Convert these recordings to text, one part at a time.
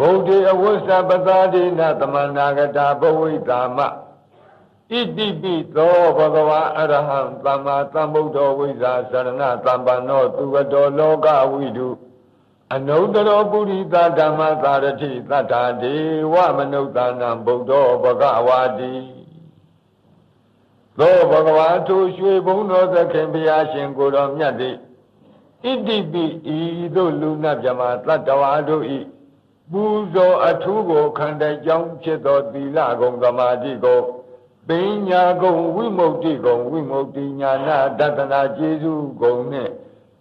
ဗုဒ္ဓအဝစ္စပသာဒိနသမန္နာဂတာဘဝိတာမဣတိပိသောဘဂဝါအရဟံသမ္မာသမ္ဗုဒ္ဓဝိဇာသရဏသမ္ပန္နောသူဝတောလောကဝိတုအနုတ္တရောပုရိသဓမ္မသာရတိသတ္ထာဒေဝမနုဿာနံဗုဒ္ဓဘဂဝါတိသောဘဂဝါထိုရွှေဘုံတော်သခင်ဘုရားရှင်ကိုတော်မြတ်သည်ဣတိပိဤသို့လူနာမြမတတ္တဝါတို့ဤ ပူဇော်အထူးကိုခန္ဓာကြောင့်ဖြစ်သောသီလဂုံသမာဓိကိုပညာဂုံဝိမု ക്തി ဂုံဝိမု ക്തി ညာနာတတနာကျေစုဂုံနှင့်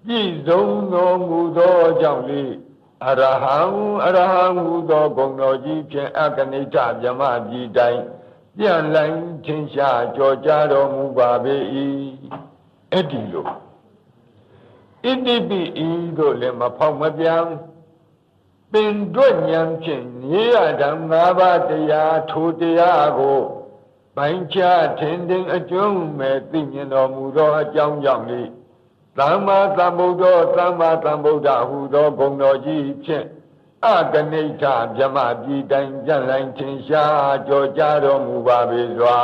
ပြည့်စုံတော်မူသောကြောင့်လေအရဟံအရဟံဟူသောဂုံတော်ကြီးဖြင့်အကနိဋ္ဌမြမပြည်တိုင်းပြန်လိုင်းထင်ရှားကြော်ကြားတော်မူပါပေ၏အဲ့ဒီလိုဣတိပိဤတို့လည်းမဖောက်မပြန် ပင်တွက်ဉာဏ်ဖြင့်နေရဓမ္မဘာတရားထိုတရားကိုပိုင်းခြားထင်ထင်အကျုံးမဲ့သိမြင်တော်မူသောအကြောင်းကြောင့်လေသမ္မာသမ္ဗုဒ္ဓသမ္မာသမ္ဗုဒ္ဓဟူသောဂုဏ်တော်ကြီးဖြင့်အကနိဋ္ဌဗြမပြည်တိုင်းကြံ့လိုင်းထင်ရှားကြော်ကြားတော်မူပါပေစွာ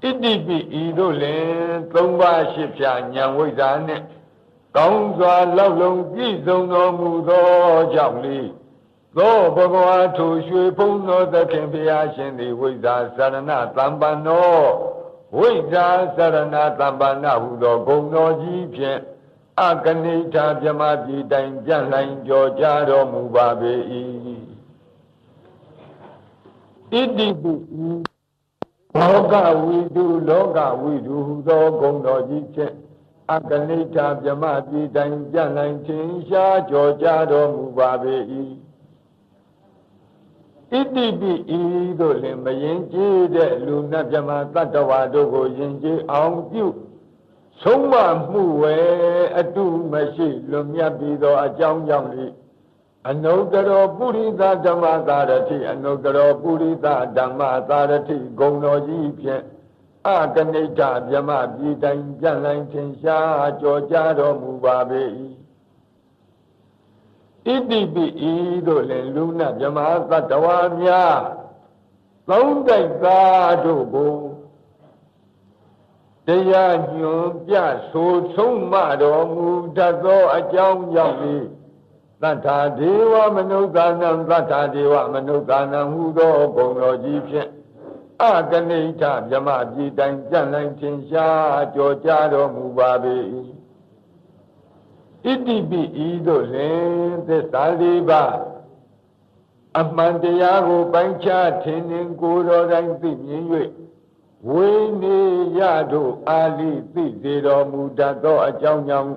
ဣတိပိဤတို့လင် သုံးပါးရှိဖြာဉာဏ်ဝိဇ္ဇာနှင့် ကောင်းစွာလောက်လုံးပြည့်စုံတော်မူသောကြောင့်လေသောဘဂဝါထုရွှေဖုံးသောသခင်ဘုရားရှင်သည်ဝိဇ္ဇာသရဏတမ္ပန္နောဝိဇ္ဇာသရဏတမ္ပန္နဟုသောဂုဏ်တော်ကြီးဖြင့်အကနိဋ္ဌဗြမပြည်တိုင်ပြန့်လှိုင်ကြော်ကြားတော်မူပါပေ၏ဣတိပုလောကဝိတုလောကဝိတုဟူသောဂုဏ်တော်ကြီးဖြင့် အကနိဋ္ဌဗြမပြည်တိုင်ပြန့်လှိုင်ခြင်းရှားကြော်ကြားတော်မူပါပေ၏ဣတိပိဤတို့လင်မရင်ကြည်တဲ့လူနတ်မြမတတ္တဝါတို့ကိုယင်ကြည်အောင်ပြုဆုံးမမှုဝဲအတုမရှိလွန်မြတ်ပြီးသောအကြောင်းကြောင့်လေအနုတ္တရောပုရိသဓမ္မသာရတိအနုတ္တရောပုရိသဓမ္မသာရတိဂုံတော်ကြီးဖြင့် အကနိဋ္ဌမြမပြည်တိုင်းကြံ့လိုင်းထင်ရှားကြော်ကြားတော်မူပါပေ၏ဣတိပိဤတို့လည်းလူနာမြမသတ္တဝါများသုံးတိုက်သားတို့ကိုတရားညွန်ပြဆိုဆုံးမတော်မူတတ်သောအကြောင်းကြောင့်လေသတ္ထာဒေဝမနုဿာနံသတ္ထာဒေဝမနုဿာနံဟူသောဘုံတော်ကြီးဖြင့် အကနိဋ္ဌမြမပြည်တိုင်ကြံ့လိုက်ထင်ရှားကြော်ကြားတော်မူပါပေ၏ဣတိပိဤတို့လင်သစ္စာလေးပါးအမှန်တရားကိုပိုင်းခြားထင်ထင်ကိုယ်တော်တိုင်းသိမြင်၍ဝိနေရတို့အာလိသိစေတော်မူတတ်သောအကြောင်းကြောင့်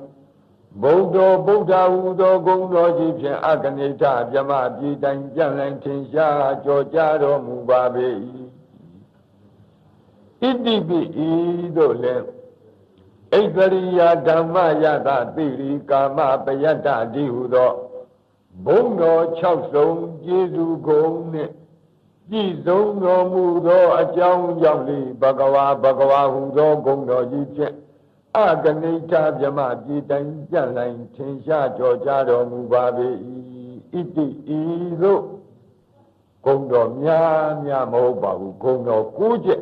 ဗုဒ္ဓဗုဒ္ဓဟူသောဂုဏ်တော်ကြီးဖြင့်အကနိဋ္ဌဗြမပြည်တိုင်းကြံ့လည်ထင်ရှားကြော်ကြားတော်မူပါပေ၏ ဣတိပိဤတို့လည်းဣတရိယာဓမ္မယတသိရိကာမပယတ္တတိဟုသောဘုံတော်6စုံကျေးဇူးဂုံနှင့်ပြည့်စုံတော်မူသောအကြောင်းကြောင့်လေဘဂဝါဘဂဝါဟူသောဂုံတော်ကြီးဖြင့်အကနိဋ္ဌဗြမပြည်တိုင်းကြံ့လိုက်ထင်ရှားကြော်ကြားတော်မူပါပေ၏ဣတိဤသို့ဂုံတော်များများမဟုတ်ပါဘူးဂုံတော်၉ချက်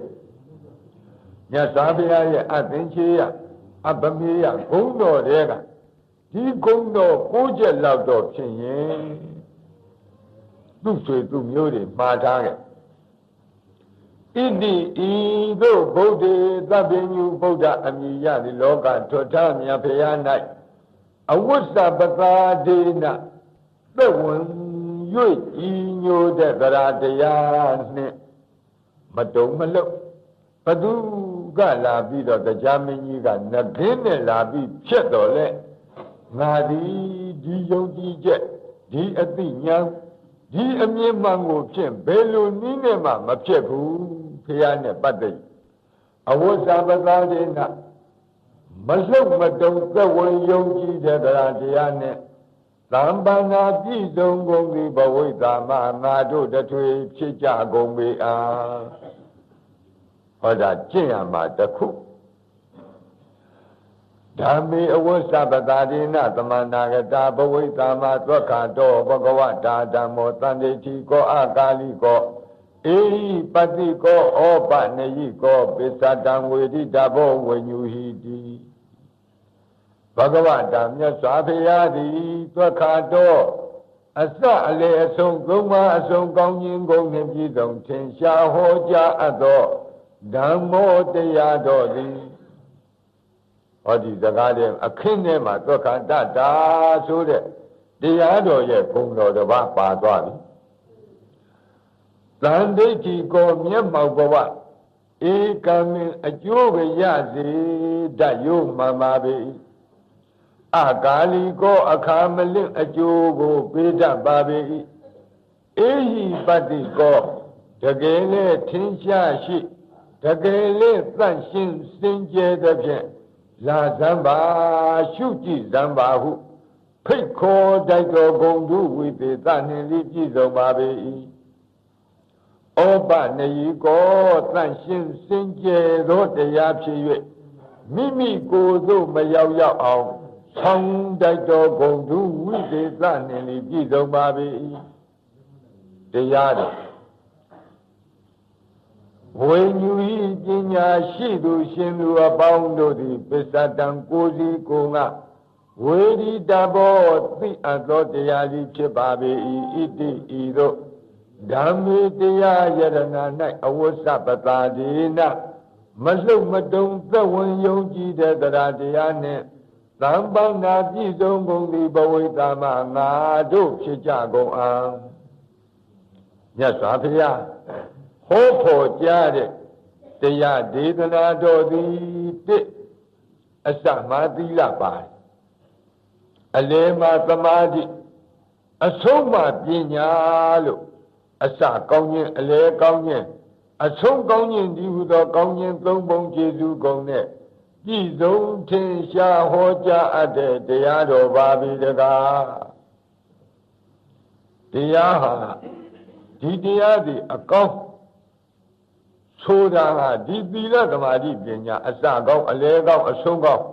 မြတ်စွာဘုရားရဲ့အသင်္ချေယအပမေယဂုံတော်တွေကဒီဂုံတော်၉ချက်လောက်တော့ဖြစ်ရင်သူ့ဆွေသူ့မျိုးတွေမှားထားခဲ့ဣတိဤသို့ဗုဒ္ဓေသဗ္ဗညုဗုဒ္ဓအမိယသည်လောကထွထမြတ်ဖရာ၌အဝိစ္စပသာဒေနသက်ဝင်၍ဤညိုတဲ့သရာတရားနှင့်မတုံမလွတ်ဘသူ ကလာပြီးတော့တရားမင်းကြီးကနဘင်းနဲ့လာပြီးဖြစ်တော်လဲငါဒီဒီယုံကြည်ချက်ဒီအသိဉာဏ်ဒီအမြင်မှန်ကိုဖြင့်ဘယ်လိုနည်းနဲ့မှမဖြစ်ဘူးဖះနဲ့ပတ်သက်အဝိဇ္ဇပသာဒေနမလှုပ်မတုံသက်ဝင်ယုံကြည်တဲ့တရားတရားနဲ့သံပန္နာပြည့်စုံကုန်သည်ဘဝိတာမငါတို့တထွေဖြစ်ကြကုန်ပေအား ဟောတာကျင့်ရမှာတခုဓဓမ္မေအဝိသပတာရိနသမန္နာကတာဘဝိတာမသွက္ခတောဘဂဝတာဓမ္မောတန်တိတိကောအကာလိကောအေဟိပတိကောဩပနယိကောပိသတံဝေဒိတဘောဝညူဟိတိဘဂဝတာမြတ်စွာဘုရားသည်သွက္ခတောအစအလေအဆုံးသုံးပါအဆုံးကောင်းခြင်းကုန်နှင့်ပြည့်စုံထင်ရှားဟောကြားအပ်သော ဓမ္မောတရားတော်သည်ဟောဒီစကားတဲ့အခင်းထဲမှာသွက္ခတတာဆိုတဲ့တရားတော်ရဲ့ဂုဏ်တော်တစ်ပါးပါသွားပြီတန်ဒိဋ္ဌိကိုမျက်မှောက်ဘဝဧကမင်အကျိုးပဲရစေတတ်ရုံမှန်ပါပေအကာလီကိုအခါမလင့်အကျိုးကိုပေးတတ်ပါပေအေဟိပတ္တိကိုတကယ်နဲ့ထင်ရှားရှိ တကယ်လေးသန့်ရှင်းစင်ကြယ်တဲ့ဖြင့်လာဇံပါရှုကြည့်ဇံပါဟုဖိတ်ခေါ်တိုက်တော်ဂုံတုဝိသေသနှင့်လိပြည့်စုံပါပေ၏ဩပနယီကောတန့်ရှင်းစင်ကြယ်သောတရားဖြစ်၍မိမိကိုယ်သို့မရောက်ရောက်အောင်ဆောင်းတိုက်တော်ဂုံတုဝိသေသနှင့်လိပြည့်စုံပါပေ၏တရားတော် ဝိညူဤပညာရှိသူရှင်သူအပေါင်းတို့သည်ပစ္စတံကိုစီကိုငါဝေဒီတဘောသိအပ်သောတရားကြီးဖြစ်ပါပေ၏ဣတိဤသို့ဓမ္မေတရားယရဏ၌အဝဆပတာဒေနမလှုပ်မတုံသက်ဝင်ယုံကြည်တဲ့တရားတရားနှင့်သံပန္နာပြည့်စုံကုန်သည်ဘဝိတမငါတို့ဖြစ်ကြကုန်အံ့မြတ်စွာဘုရား ဟောဖို့ကြားတဲ့တရားဒေသနာတော်သည်တစ်အစမှသီလပါတယ်အလေမှသမာဓိအဆုံးမှပညာလို့အစကောင်းခြင်းအလေကောင်းခြင်းအဆုံးကောင်းခြင်းဒီဟုသောကောင်းခြင်းသုံးပုံကျေစုကုန်နဲ့ပြည့်စုံထင်ရှားဟောကြားအပ်တဲ့တရားတော်ပါပြီတကားတရားဟာဒီတရားဒီအကောင်း ဆိုတာကဒီသီလသမာဓိပညာအစကောင်းအလဲကောင်းအဆုံးကောင်း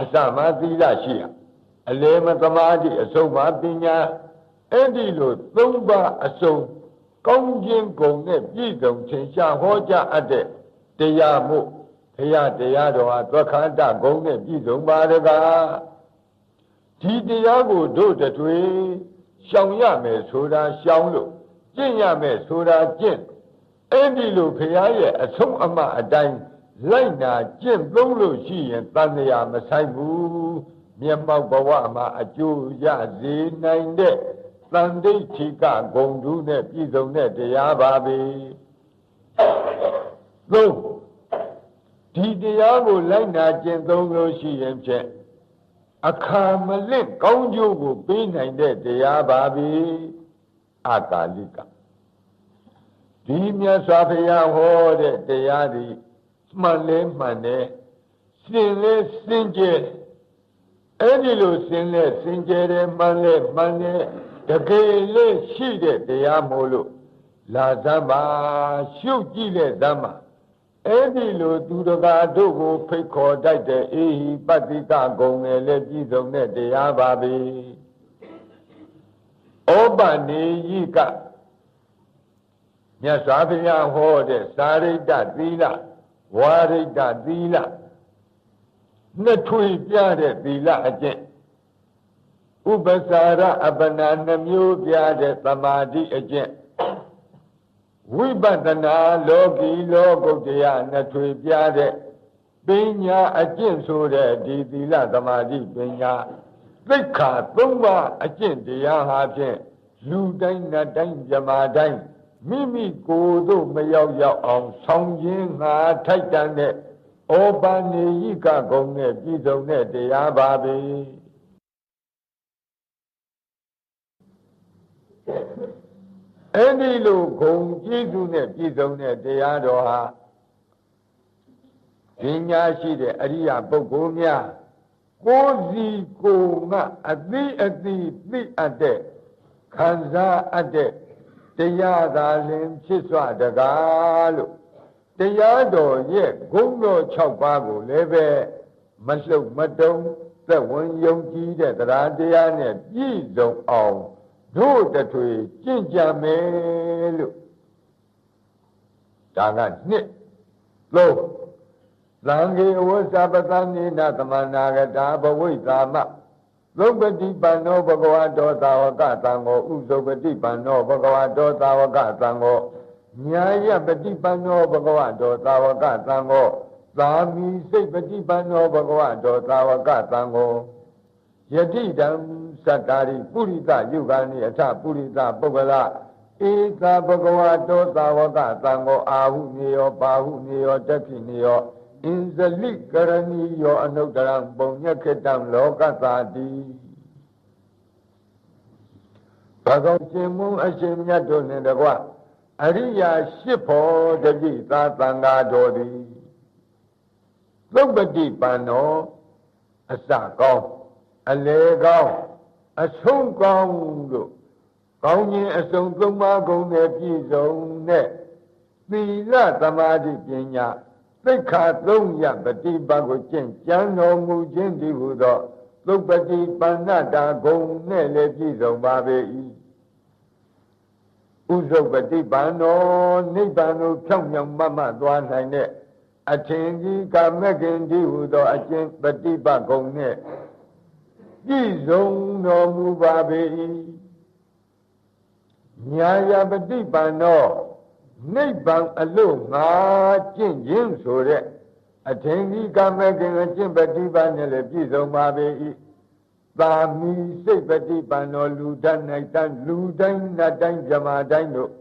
အစမှသီလရှိရအလဲမသမာဓိအဆုံးမှပညာအဲ့ဒီလိုသုံးပါအဆုံးကောင်းခြင်းကုန်နဲ့ပြည့်စုံထင်ရှားဟောကြားအပ်တဲ့တရားမှုဘုရားတရားတော်ဟာသွက်ခန္တဂုံနဲ့ပြည့်စုံပါတကားဒီတရားကိုတို့တတွေရှောင်ရမယ်ဆိုတာရှောင်လို့ကျင့်ရမယ်ဆိုတာကျင့် အဲ့ဒီလိုဘုရားရဲ့အဆုံးအမအတိုင်းလိုက်နာကျင့်သုံးလို့ရှိရင်တန်တရားမဆိုင်ဘူးမျက်မှောက်ဘဝမှာအကျိုးရစေနိုင်တဲ့တန်တိဋ္ဌိကဂုံတုနဲ့ပြည့်စုံတဲ့တရားပါပဲသုံးဒီတရားကိုလိုက်နာကျင့်သုံးလို့ရှိရင်ဖြင့်အခါမလင့်ကောင်းကျိုးကိုပေးနိုင်တဲ့တရားပါပဲအကာလိက ဒီမြတ်စွာဘုရားဟောတဲ့တရားဒီမှန်လဲမှန်တယ်စင်လဲစင်ကြယ်အဲ့ဒီလိုစင်လဲစင်ကြယ်တယ်မှန်လဲမှန်တယ်တကယ်လေးရှိတဲ့တရားမို့လို့လာသမ်းပါရှုပ်ကြည့်တဲ့သမ်းပါအဲ့ဒီလိုသူတကာတို့ကိုဖိတ်ခေါ်တတ်တဲ့အေဟိပတ္တိကဂုံနဲ့လည်းပြည့်စုံတဲ့တရားပါပဲဩပနေယိက မြတ်စွာဘုရားဟောတဲ့သာရိတ္တသီလဝါရိတ္တသီလနှစ်ထွေပြတဲ့သီလအကျင့်ဥပ္ပစာရအပနာနှမျိုးပြတဲ့သမာဓိအကျင့်ဝိပဿနာလောကီလောကုတ္တရာနှစ်ထွေပြတဲ့ပညာအကျင့်ဆိုတဲ့ဒီသီလသမာဓိပညာသိက္ခာ၃ပါးအကျင့်တရားဟာဖြင့်လူတိုင်းနတ်တိုင်းဇမာတိုင်း မိမိကိုယ်သို့မရောက်ရောက်အောင်ဆောင်ခြင်းငါထိုက်တန်တဲ့ဩပါနေယိကဂုံနဲ့ပြည်စုံတဲ့တရားပါပဲအဲ့ဒီလိုဂုံကျေးဇူးနဲ့ပြည်စုံတဲ့တရားတော်ဟာပညာရှိတဲ့အရိယာပုဂ္ဂိုလ်များကိုယ်စီကိုယ်ငါအသိအသိသိအပ်တဲ့ခံစားအပ်တဲ့ တရားသာလင်ဖြစ်စွာတကားလို့တရားတော်ရဲ့ဂုဏ်တော်6ပါးကိုလည်းပဲမလှုပ်မတုံသက်ဝင်ယုံကြည်တဲ့တရားတရားနဲ့ပြည့်စုံအောင်တို့တထွေကြင့်ကြမယ်လို့ဒါကနှစ်သုံးသံဃေဝဇ္ဇပတနိနာသမနာဂတာဘဝိကာမ သုပတိပန္နောဘဂဝတောသာဝကသံဃောဥသုပတိပန္နောဘဂဝတောသာဝကသံဃောညာယပတိပန္နောဘဂဝတောသာဝကသံဃောသာမီစိတ်ပฏิပန္နောဘဂဝတောသာဝကသံဃောယတိတံသတ္တာရိပုရိသယုဂာနိအထပုရိသပုဂ္ဂလဧသာဘဂဝတောသာဝကသံဃောအာဟုနေယောပါဟုနေယောတပိနေယော အင်ဇလိကရဏီယောအနုတ္တရံပုံညခေတံလောကသာတိဘဂဝရှင်မုံအရှင်မြတ်တို့နှင့်တကွအရိယာရှစ်ဖို့တပိသာသံဃာတော်သည်သုပတိပန်တော်အစကောင်းအလေကောင်းအဆုံးကောင်းလို့ကောင်းခြင်းအစုံသုံးပါးကုန်တဲ့ပြည့်စုံတဲ့သီလသမာဓိပညာ သိက္ခာသုံးရပฏิပတ်ကိုကျင့်ကြံတော်မူခြင်းဒီဟုသောသုပတိပန္နတာဂုံနဲ့လည်းပြည့်စုံပါပေ၏ဥဇုပတိပန္နောနိဗ္ဗာန်ကိုဖြောင့်မြောင်မတ်မသွားနိုင်တဲ့အထင်ကြီးကာမကင်ဒီဟုသောအကျင့်ပฏิပတ်ဂုံနဲ့ပြည့်စုံတော်မူပါပေ၏ညာယပฏิပန္နော နိဗ္ဗာန်အလို့ငါကျင့်ခြင်းဆိုတဲ့အထင်ကြီးကာမကင်အကျင့်ပฏิပတ်နဲ့လည်းပြည့်စုံပါပေ၏သာမီစိတ်ပฏิပန္နောလူတတ်၌တန်လူတိုင်းနတ်တိုင်းဇမာတိုင်းတို့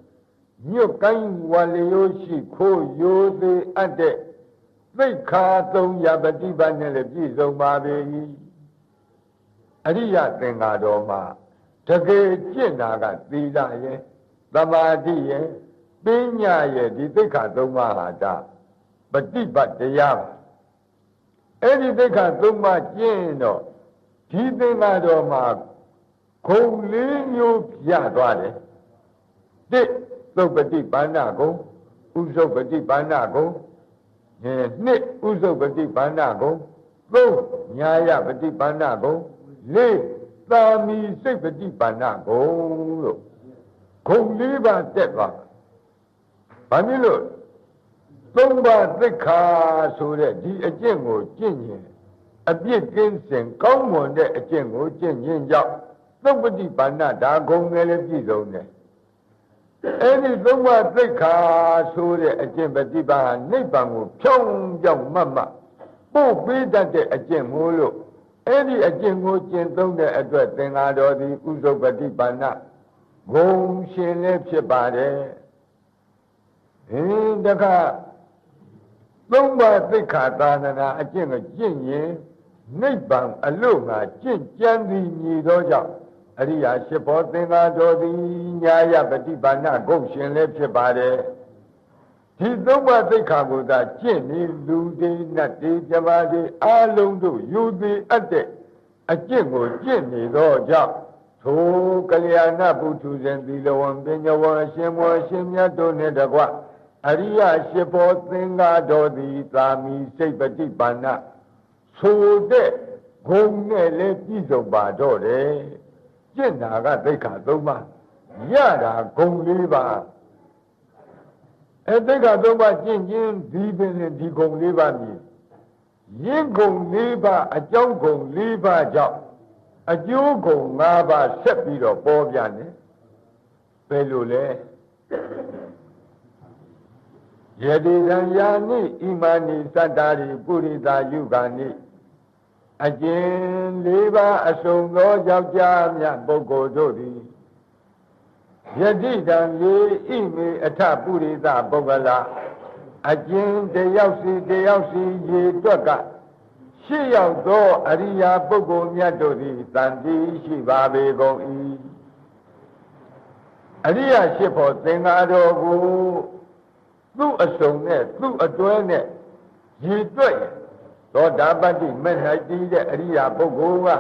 ညွတ်ကိုင်းဝါလျိုးရှိခိုးရိုးသေးအပ်တဲ့သိခါသုံးရပฏิပတ်နဲ့လည်းပြည့်စုံပါပေ၏အရိယသင်္ဃာတော်မှာတကယ်ကျင့်တာကသီလရဲ့သမာဓိရဲ့ ပညာရဲ့ဒီသိခါသုံးပါးဟာဒါပฏิပတ်တရားပါအဲ့ဒီသိခါသုံးပါးကျင့်တော့ဒီသင်္ဃာတော်မှာခုံလေးမျိုးပြသွားတယ်တစ်သုပတိပါဏကုံဥဇုပတိပါဏကုံနှစ်ဥဇုပတိပါဏကုံသုံးညာယပတိပါဏကုံလေးသာမီစိတ်ပฏิပါဏဂုံလို့ဂုံလေးပါတက်သွား ဘာဖြစ်လို့သုံးပါသိက္ခာဆိုတဲ့ဒီအကျင့်ကိုကျင့်ရင်အပြစ်ကင်းစင်ကောင်းမွန်တဲ့အကျင့်ကိုကျင့်ရင်ကြောင့်သုပတိပါဏဒါဂုံငယ်လည်းပြည့်စုံတယ်အဲ့ဒီသုံးပါသိက္ခာဆိုတဲ့အကျင့်ပฏิပါနိဗ္ဗာန်ကိုဖြောင်းပြောင်းမတ်မတ်ပို့ပေးတတ်တဲ့အကျင့်မို့လို့အဲ့ဒီအကျင့်ကိုကျင့်သုံးတဲ့အတွက်သင်္ဃာတော်သည်ဥဇုပတိပါဏဂုံရှင်လည်းဖြစ်ပါတယ် ဟင်းတခါသုံးပါးသိက္ခာသာသနာအကျင့်ကိုကျင့်ရင်နိဗ္ဗာန်အလို့ငါကျင့်ကြံသည်ညီသောကြောင့်အရိယာရှိဘောသင်္ဃာတော်သည်ညာယပฏิပါဏဂုံရှင်လည်းဖြစ်ပါတယ်ဒီသုံးပါးသိက္ခာကိုသာကျင့်နေလူတွေနတ်တွေကြပါတွေအလုံးတို့ယူသည်အပ်တဲ့အကျင့်ကိုကျင့်နေသောကြောင့်ထိုကလျာဏပုထုဇဉ်သီလဝံပညာဝံအရှင်မောအရှင်မြတ်တို့နှင့်တကွ အရိယရှိဘောသင်္ဃာတော်သည်သာမီစိတ်ပฏิပါဏဆိုတဲ့ဂုံနဲ့လည်းပြည့်စုံပါတော့တယ်ကျင့်တာကသိက္ခာ၃ပါးရတာဂုံ၄ပါးအဲသိက္ခာသုံးပါးကျင့်ခြင်းဒီပင်ဒီဂုံ၄ပါးမြည်ရင်းဂုံ၄ပါးအကြောင်းဂုံ၄ပါးကြောင့်အကျိုးဂုံ၅ပါးဆက်ပြီးတော့ပေါ်ပြတယ်ဘယ်လိုလဲ ယတိတံယာနိဣမာနိသတ္တာရိပုရိသယုဂာနိအကျဉ်၄ပါးအစုံသောယောက်ျားများပုဂ္ဂိုလ်တို့သည်ယတိတံလေဣမေအထပုရိသပုဂ္ဂလာအကျဉ်တယောက်စီတယောက်စီရေတွက်ကရှစ်ယောက်သောအရိယာပုဂ္ဂိုလ်မြတ်တို့သည်တန်တိရှိပါပေကုန်၏အရိယာရှစ်ဖို့သင်္ဃာတော်ကို သူ့အစုံနဲ့သူ့အတွဲနဲ့ရေတွက်သောတာပတ္တိမဲ့၌တည်တဲ့အရိယာပုဂ္ဂိုလ်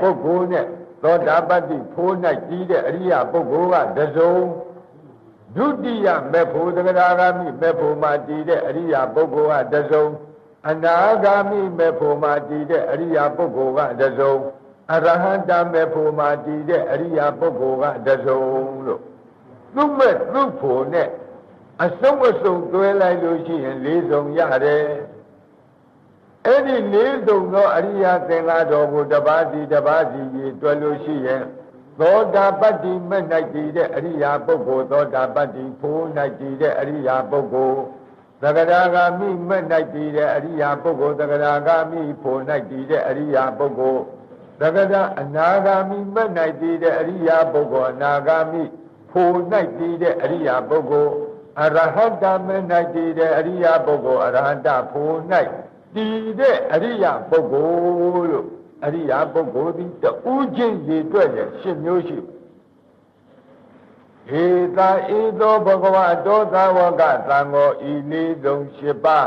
ကပုဂ္ဂိုလ်နဲ့သောတာပတ္တိဖိုး၌ကြီးတဲ့အရိယာပုဂ္ဂိုလ်ကတစုံဒုတိယမေဖို့တဂရာဂမိမေဖို့မှာတည်တဲ့အရိယာပုဂ္ဂိုလ်ကတစုံအနာဂါမိမေဖို့မှာတည်တဲ့အရိယာပုဂ္ဂိုလ်ကတစုံအရဟန္တာမေဖို့မှာတည်တဲ့အရိယာပုဂ္ဂိုလ်ကတစုံလို့သူ့မဲ့သူ့ဖို့နဲ့ အစုံအစုံတွဲလိုက်လို့ရှိရင်လေးစုံရတယ်အဲ့ဒီလေးစုံသောအရိယာသင်္ဃာတော်ကိုတပါးစီတပါးစီရေတွဲလို့ရှိရင်သောတာပတ္တိမ၌တည်တဲ့အရိယာပုဂ္ဂိုလ်သောတာပတ္တိဖို့၌တည်တဲ့အရိယာပုဂ္ဂိုလ်သဂရာဂာမိမ၌တည်တဲ့အရိယာပုဂ္ဂိုလ်သဂရာဂာမိဖို့၌တည်တဲ့အရိယာပုဂ္ဂိုလ်သဂရအနာဂာမိမ၌တည်တဲ့အရိယာပုဂ္ဂိုလ်အနာဂာမိဖို့၌တည်တဲ့အရိယာပုဂ္ဂိုလ် အရဟတမ၌တည်တဲ့အရိယာပုဂ္ဂိုလ်အရဟတဖို့၌တည်တဲ့အရိယာပုဂ္ဂိုလ်လို့အရိယာပုဂ္ဂိုလ်သည်တူးချင်းရည်တွက်ရဲ့ရှင်းမျိုးရှိဟေတာဧသောဘဂဝတောသာဝကသံဃောဤလေးဆုံးရှိပါ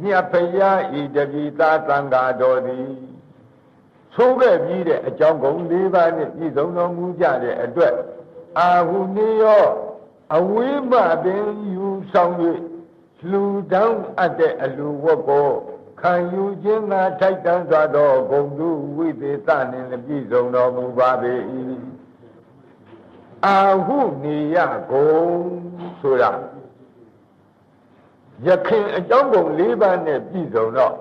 မြတ်ဖရာဤတပိသာသံဃာတော်သည်သိုးခဲ့ပြီးတဲ့အကြောင်းကုန်၄ပါးနဲ့ပြည့်စုံတော်မူကြတဲ့အတွက်အာဟုနေရော အဝိမပင်ယူဆောင်၍လူတောင်းအပ်တဲ့အလူဝတ်ကိုခံယူခြင်းသာထိုက်တန်စွာသောဂုံတုဝိသေသနှင့်ပြည့်စုံတော်မူပါပေ၏အာဟုနေယဂုံဆိုတာယခင်အကြောင်းကုန်၄ပါးနဲ့ပြည့်စုံတော့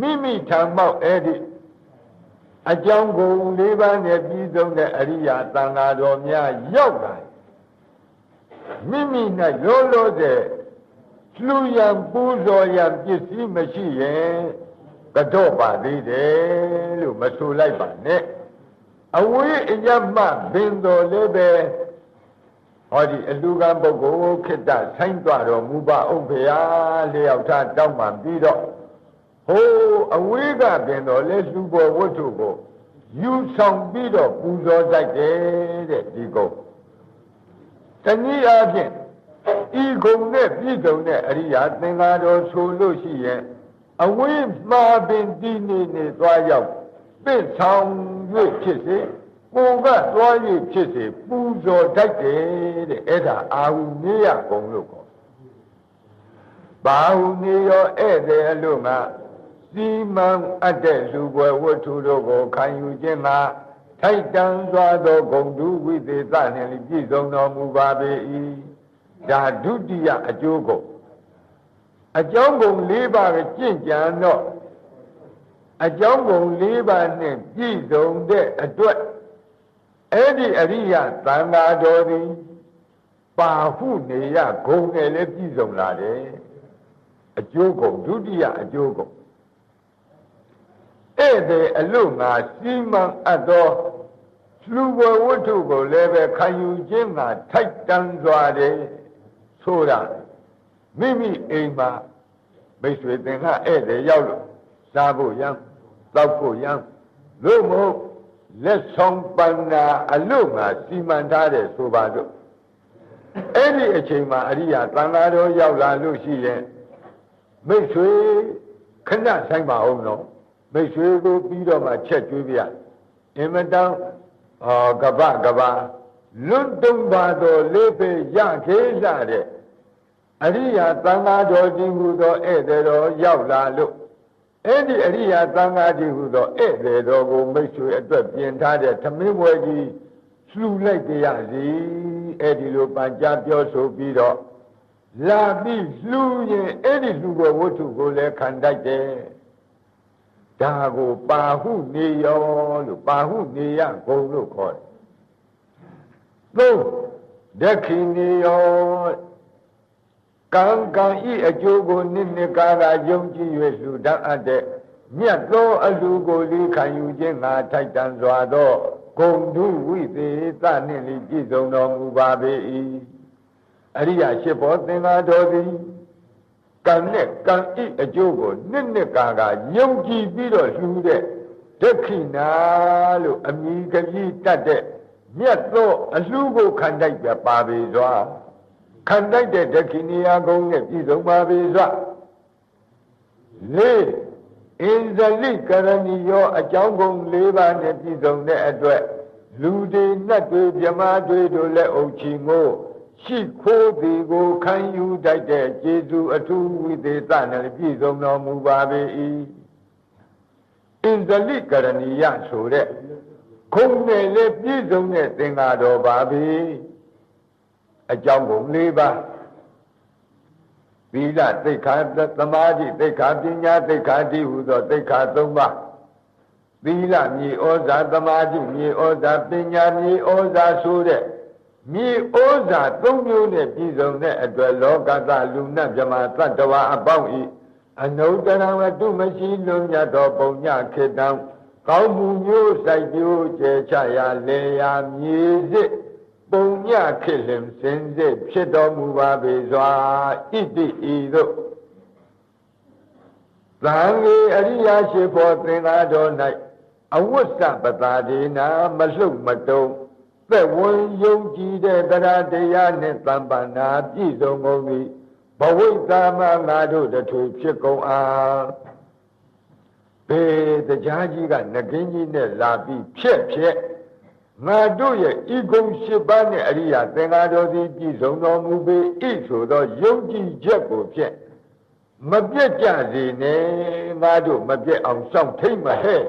မိမိထံမောက်အဲ့ဒီအကြောင်းကုန်၄ပါးနဲ့ပြည့်စုံတဲ့အရိယာသံဃာတော်များရောက်လာ မိမိ၌လောလောဆယ်လှူရန်ပူဇော်ရန်ပစ္စည်းမရှိရင်ကတော့ပါသေးတယ်လို့မဆိုလိုက်ပါနဲ့အဝေးအညမဘင်တော်လည်းပဲဟောဒီအလူကံပုဂ္ဂိုလ်ခိတ္တဆိုင်သွားတော်မူပါဥပ္ပယာလျောက်ထားတောင်းမှပြီးတော့ဟိုးအဝေးကပင်တော်လဲလူပေါ်ဝတ္ထုကိုယူဆောင်ပြီးတော့ပူဇော်တိုက်တယ်တဲ့ဒီကုန်း တနည်းအားဖြင့်ဤဂုံနဲ့ပြည့်စုံတဲ့အရိယာသင်္ဃာတော်ဆိုလို့ရှိရင်အဝိမှားပင်တည်နေနေသွားရောက်ပြင့်ဆောင်၍ဖြစ်စေကိုကသွား၍ဖြစ်စေပူဇော်တတ်တယ်တဲ့အဲ့ဒါအာဟုနေရဂုံလို့ခေါ်ဘာဟုနေရောဧည့်သည်အလို့ငါစီမံအပ်တဲ့လူပွဲဝတ္ထုတို့ကိုခံယူခြင်းမှာ ထိုက်တန်စွာသောဂုံတုဝိသေသနှင့်ပြည့်စုံတော်မူပါပေ၏ဒါဒုတိယအကျိုးကုန်အကြောင်းကုန်၄ပါးကကြင့်ကြံတော့အကြောင်းကုန်၄ပါးနဲ့ပြည့်စုံတဲ့အတွက်အဲ့ဒီအရိယသံဃာတော်သည်ပါဟုနေရဂုံနဲ့လည်းပြည့်စုံလာတယ်အကျိုးကုန်ဒုတိယအကျိုးကုန်ဧည့်သည်အလို့ငါစီမံအပ်သော လူဘဝတ္ထုကိုလည်းပဲခံယူခြင်းကထိုက်တန်စွာတယ်ဆိုတာမိမိအိမ်မှာမိတ်ဆွေသင်္ဃဧည့်သည်ရောက်လို့စားဖို့ရမ်းတောက်ဖို့ရမ်းလို့မဟုတ်လက်ဆောင်ပန္နာအလို့ငါစီမံထားတယ်ဆိုပါတော့အဲ့ဒီအချိန်မှာအရိယာသံဃာတော်ရောက်လာလို့ရှိရင်မိတ်ဆွေခဏဆိုင်ပါအောင်နော်မိတ်ဆွေကိုပြီးတော့မှချက်ကျွေးပြအင်မတန် အာကပကပလွတ်တုံပါတော်လေးပေရခေလာတဲ့အရိယာသံဃာတော်ကြီးဟူသောဧည့်သည်တော်ရောက်လာလို့အဲ့ဒီအရိယာသံဃာကြီးဟူသောဧည့်သည်တော်ကိုမိတ်ဆွေအတွက်ပြင်ထားတဲ့သမင်းဘွယ်ကြီးလှူလိုက်ကြရစီအဲ့ဒီလိုပန်ကြားပြောဆိုပြီးတော့လာပြီးလှူရင်အဲ့ဒီလှူတဲ့ဝတ္ထုကိုလည်းခံတတ်တယ် ဒါကိုပါဟုနေရောလို့ပါဟုနေရဂုံလို့ခေါ်တယ်သုံးဒက္ခိနေယောကံကံဤအကျိုးကိုနိနှစ်ကာကယုံကြည်၍လှူဒန်းအပ်တဲ့မြတ်သောအလူကိုလေးခံယူခြင်းငါထိုက်တန်စွာသောဂုံတုဝိသေသနှင့်လိပြည့်စုံတော်မူပါပေ၏အရိယာရှိဘောသင်္ဃာတော်သည် ကံနဲ့ကံဤအကျိုးကိုနှစ်နှစ်ကာကယုံကြည်ပြီးတော့လှူတဲ့ဒက္ခိနာလို့အမိကကြီးတတ်တဲ့မြတ်သောအလှကိုခံတိုက်ပြပါပေစွာခံတိုက်တဲ့ဒက္ခိနိယကုန်းနဲ့ပြည်စုံပါပေစွာလေးအင်ဇလိကရဏီယောအကြောင်းကုန်၄ပါးနဲ့ပြည်စုံတဲ့အတွက်လူတွေနတ်တွေမြမတွေတို့လည်းအုပ်ချီငို့ ရှိခိုးသည်ကိုခံယူတတ်တဲ့ကျေစုအထူးဝိသေသနဲ့ပြည့်စုံတော်မူပါပေ၏အင်္ဂလိကရဏီယဆိုတဲ့ခုံနဲ့လည်းပြည့်စုံတဲ့သင်္ဃာတော်ပါပဲအကြောင်းကို၄ပါးသီလသိက္ခာသမာဓိသိက္ခာပညာသိက္ခာတိဟုသောသိက္ခာ၃ပါးသီလမြေဩဇာသမာဓိမြေဩဇာပညာမြေဩဇာဆိုတဲ့ မြေဩဇာ၃မျိုးနဲ့ပြည်စုံတဲ့အတွက်လောကသလူနတ်မြမသတ္တဝါအပေါင်းဤအနုတ္တရဝတ္တုမရှိလွန်မြတ်သောပုံညခေတ္တံကောင်းမှုမျိုးစိုက်ပျိုးကျဲချရာလေယာမြေစစ်ပုံညခေလင်စင်စစ်ဖြစ်တော်မူပါပေစွာဣတိဤသို့သံဃေအရိယာရှိဖို့သင်္ဃာတော်၌အဝတ်စပတာဒေနာမလှုပ်မတုံ သက်ဝင်ယုံကြည်တဲ့တရားတရားနဲ့တမ္ပန္နာပြည့်စုံကုန်ပြီဘဝိတမငါတို့တထွေဖြစ်ကုန်အားဘေတရားကြီးကငကင်းကြီးနဲ့လာပြီးဖြက်ဖြက်ငါတို့ရဲ့ဤကုံ၈ပါးနဲ့အရိယာသင်္ဃာတော်သည်ပြည့်စုံတော်မူပေဤဆိုသောယုံကြည်ချက်ကိုဖြက်မပြတ်ကြစေနဲ့ငါတို့မပြတ်အောင်စောင့်ထိတ်မဟဲ့